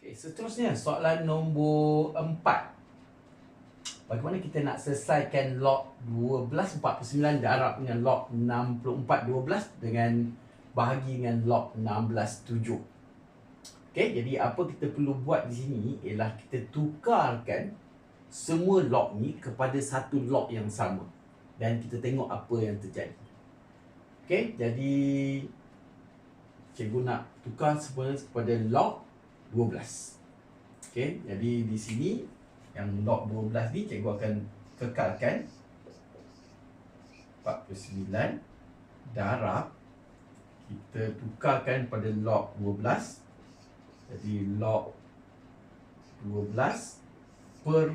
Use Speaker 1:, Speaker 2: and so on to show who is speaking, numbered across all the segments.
Speaker 1: Okay, seterusnya soalan nombor 4. Bagaimana kita nak selesaikan log 1249 darab dengan log 6412 dengan bahagi dengan log 167. Okey, jadi apa kita perlu buat di sini ialah kita tukarkan semua log ni kepada satu log yang sama dan kita tengok apa yang terjadi. Okey, jadi cikgu nak tukar semua kepada log 12. Okey, jadi di sini yang log 12 ni cikgu akan kekalkan 49 darab kita tukarkan pada log 12 jadi log 12 per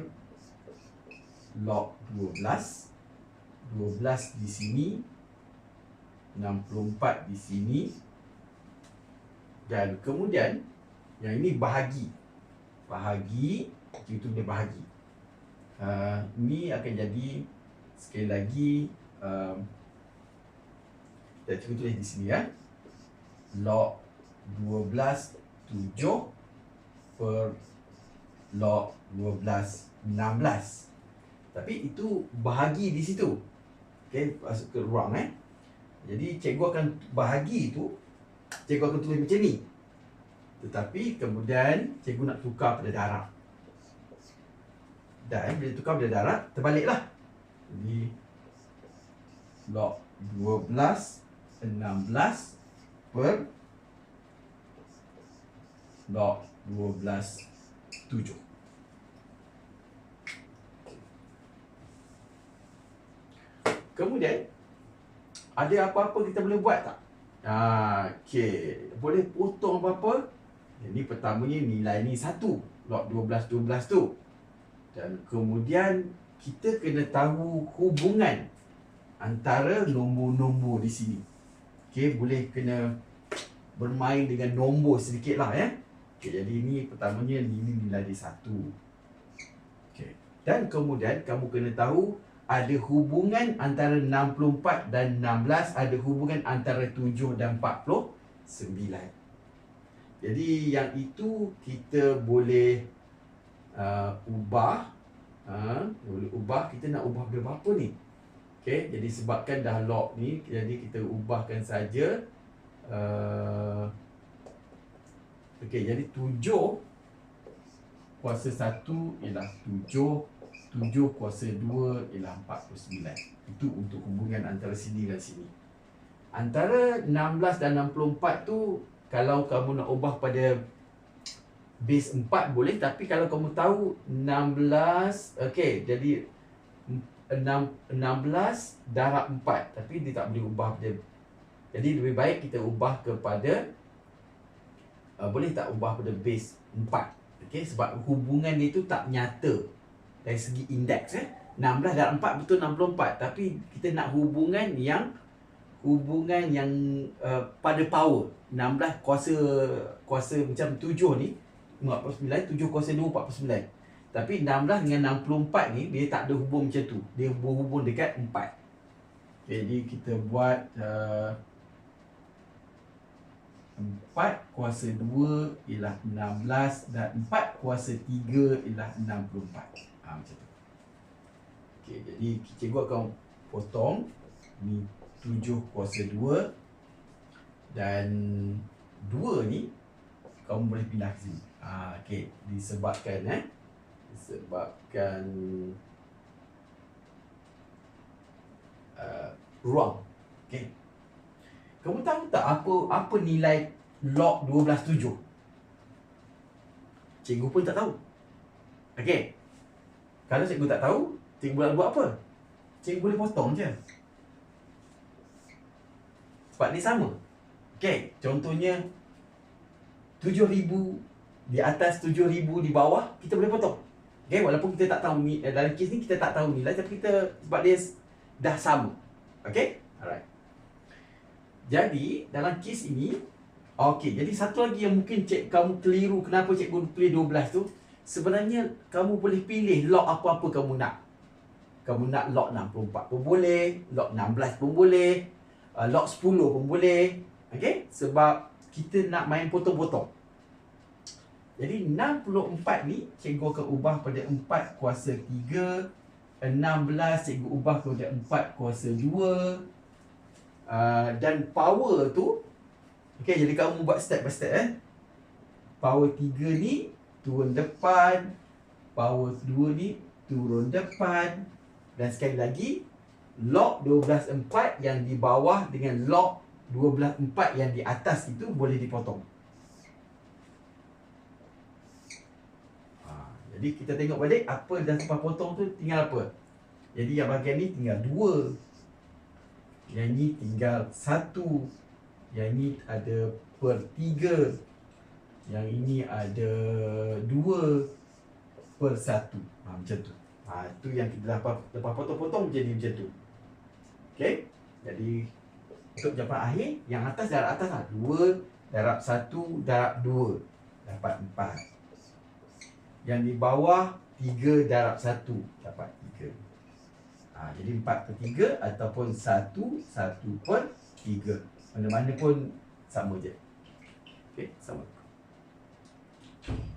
Speaker 1: log 12 12 di sini 64 di sini. Dan kemudian yang ini bahagi bahagi itu dia bahagi. Uh, ini akan jadi sekali lagi um, dan cuba tulis di sini ya. Log 12 7 per log 12 16. Tapi itu bahagi di situ. Okey, masuk ke ruang eh. Jadi cikgu akan bahagi itu cikgu akan tulis macam ni. Tetapi kemudian cikgu nak tukar pada darab dan bila tukar bila darat terbaliklah jadi log 12 16 per log 12 7 Kemudian ada apa-apa kita boleh buat tak? Ha, okey, boleh potong apa-apa? Jadi pertamanya nilai ni satu, log 12 12 tu. Dan kemudian kita kena tahu hubungan antara nombor-nombor di sini. Okey, boleh kena bermain dengan nombor sedikit lah ya. Okey, jadi ini pertamanya ini nilai dia satu. Okey. Dan kemudian kamu kena tahu ada hubungan antara 64 dan 16 ada hubungan antara 7 dan 49. Jadi yang itu kita boleh uh, ubah uh, boleh ubah kita nak ubah berapa ni? Okey jadi sebabkan dah lock ni jadi kita ubahkan saja uh, okey jadi 7 kuasa 1 ialah 7 7 kuasa 2 ialah 49 itu untuk hubungan antara sini dan sini. Antara 16 dan 64 tu kalau kamu nak ubah pada base 4 boleh tapi kalau kamu tahu 16 okey jadi 6 16 darab 4 tapi dia tak boleh ubah dia. Jadi lebih baik kita ubah kepada uh, boleh tak ubah pada base 4 okey sebab hubungan dia tu tak nyata dari segi indeks eh. 16 darab 4 betul 64 tapi kita nak hubungan yang hubungan yang uh, pada power. 16 kuasa kuasa macam 7 ni 49 7 kuasa 2 49 tapi 16 dengan 64 ni dia tak ada hubung macam tu. Dia berhubung dekat 4 jadi kita buat uh, 4 kuasa 2 ialah 16 dan 4 kuasa 3 ialah 64 ha, macam tu. Okay, jadi cikgu akan potong ni 7 kuasa 2 dan 2 ni kamu boleh pindah ke sini Ha, okay. Disebabkan eh. Disebabkan uh, ruang. Okay. Kamu tahu tak apa apa nilai log 12.7? Cikgu pun tak tahu. Okay. Kalau cikgu tak tahu, cikgu boleh buat apa? Cikgu boleh potong je. Sebab ni sama. Okay. Contohnya, 7,000 di atas 7000 di bawah kita boleh potong. Okay, walaupun kita tak tahu ni eh, dalam kes ni kita tak tahu nilai tapi kita sebab dia dah sama. Okay? Alright. Jadi, dalam kes ini okey, jadi satu lagi yang mungkin cik kamu keliru kenapa cikgu pilih 12 tu sebenarnya kamu boleh pilih log apa-apa kamu nak. Kamu nak log 64 pun boleh, log 16 pun boleh, uh, log 10 pun boleh. Okay? Sebab kita nak main potong-potong. Jadi 64 ni cikgu akan ubah pada 4 kuasa 3 16 cikgu ubah kepada 4 kuasa 2 uh, Dan power tu Okay jadi kamu buat step by step eh Power 3 ni turun depan Power 2 ni turun depan Dan sekali lagi Log 12 4 yang di bawah dengan log 12 4 yang di atas itu boleh dipotong. Ha, Jadi kita tengok balik apa dah sempat potong tu tinggal apa? Jadi yang bahagian ni tinggal 2 Yang ni tinggal 1 Yang ni ada per 3 Yang ini ada 2 per 1 ha, Macam tu. Ha, itu yang kita lepas, lepas potong-potong jadi macam tu. Okay. Jadi untuk jawapan akhir yang atas darab atas lah. 2 darab 1 darab 2 dapat 4. Yang di bawah 3 darab 1 dapat 3. Ha, jadi 4 per 3 ataupun 1 1 per 3. Mana-mana pun sama je. Okay, sama. Thank you.